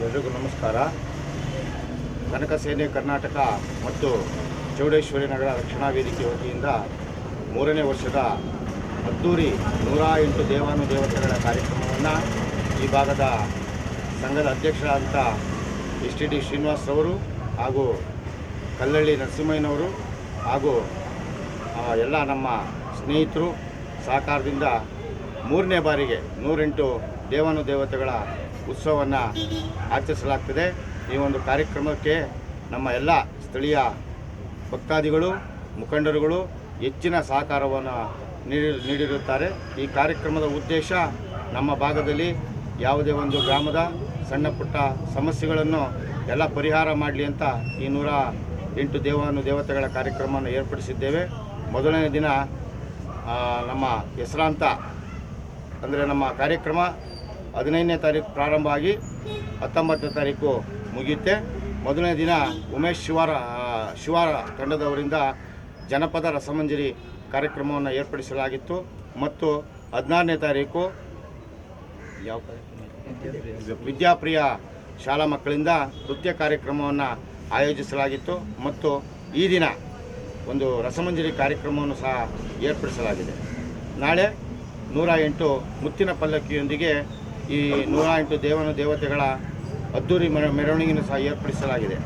ಎಲ್ರಿಗೂ ನಮಸ್ಕಾರ. ಕನಕ ಸೇನೆ ಕರ್ನಾಟಕ ಮತ್ತು ಚೌಡೇಶ್ವರಿ ನಗರ ರಕ್ಷಣಾ ವೇದಿಕೆ ವತಿಯಿಂದ ಮೂರನೇ ವರ್ಷದ ಅದ್ದೂರಿ ನೂರ ಎಂಟು ದೇವಾನು ದೇವತೆಗಳ ಕಾರ್ಯಕ್ರಮವನ್ನು ಈ ಭಾಗದ ಸಂಘದ ಅಧ್ಯಕ್ಷರಾದಂಥ ಎಸ್ ಟಿ ಡಿ ಶ್ರೀನಿವಾಸ್ರವರು ಹಾಗೂ ಕಲ್ಲಳ್ಳಿ ನರಸಿಂಹಯ್ಯನವರು ಹಾಗೂ ಎಲ್ಲ ನಮ್ಮ ಸ್ನೇಹಿತರು ಸಹಕಾರದಿಂದ ಮೂರನೇ ಬಾರಿಗೆ ನೂರೆಂಟು ದೇವಾನು ದೇವತೆಗಳ ಉತ್ಸವವನ್ನು ಆಚರಿಸಲಾಗ್ತದೆ. ಈ ಒಂದು ಕಾರ್ಯಕ್ರಮಕ್ಕೆ ನಮ್ಮ ಎಲ್ಲ ಸ್ಥಳೀಯ ಭಕ್ತಾದಿಗಳು, ಮುಖಂಡರುಗಳು ಹೆಚ್ಚಿನ ಸಹಕಾರವನ್ನು ನೀಡಿ, ನೀಡಿರುತ್ತಾರೆ. ಈ ಕಾರ್ಯಕ್ರಮದ ಉದ್ದೇಶ ನಮ್ಮ ಭಾಗದಲ್ಲಿ ಯಾವುದೇ ಒಂದು ಗ್ರಾಮದ ಸಣ್ಣ ಪುಟ್ಟ ಸಮಸ್ಯೆಗಳನ್ನು ಎಲ್ಲ ಪರಿಹಾರ ಮಾಡಲಿ ಅಂತ ಈ ನೂರ ಎಂಟು ದೇವಾನು ದೇವತೆಗಳ ಕಾರ್ಯಕ್ರಮವನ್ನು ಏರ್ಪಡಿಸಿದ್ದೇವೆ. ಮೊದಲನೇ ದಿನ ನಮ್ಮ ಹೆಸರಾಂತ ಅಂದರೆ ನಮ್ಮ ಕಾರ್ಯಕ್ರಮ ಹದಿನೈದನೇ ತಾರೀಕು ಪ್ರಾರಂಭ ಆಗಿ ಹತ್ತೊಂಬತ್ತನೇ ತಾರೀಕು ಮುಗಿಯುತ್ತೆ. ಮೊದಲನೇ ದಿನ ಉಮೇಶ್ ಶಿವಾರ ಶಿವಾರ ತಂಡದವರಿಂದ ಜನಪದ ರಸಮಂಜರಿ ಕಾರ್ಯಕ್ರಮವನ್ನು ಏರ್ಪಡಿಸಲಾಗಿತ್ತು. ಮತ್ತು ಹದಿನಾರನೇ ತಾರೀಕು ಯಾವ ವಿದ್ಯಾಪ್ರಿಯ ಶಾಲಾ ಮಕ್ಕಳಿಂದ ನೃತ್ಯ ಕಾರ್ಯಕ್ರಮವನ್ನು ಆಯೋಜಿಸಲಾಗಿತ್ತು. ಮತ್ತು ಈ ದಿನ ಒಂದು ರಸಮಂಜರಿ ಕಾರ್ಯಕ್ರಮವನ್ನು ಸಹ ಏರ್ಪಡಿಸಲಾಗಿದೆ. ನಾಳೆ ನೂರ ಎಂಟು ಮುತ್ತಿನ ಪಲ್ಲಕ್ಕಿಯೊಂದಿಗೆ ಈ ನೂರ ಎಂಟು ದೇವನ ದೇವತೆಗಳ ಅದ್ದೂರಿ ಮೆರ ಮೆರವಣಿಗೆಯನ್ನು ಸಹ ಏರ್ಪಡಿಸಲಾಗಿದೆ.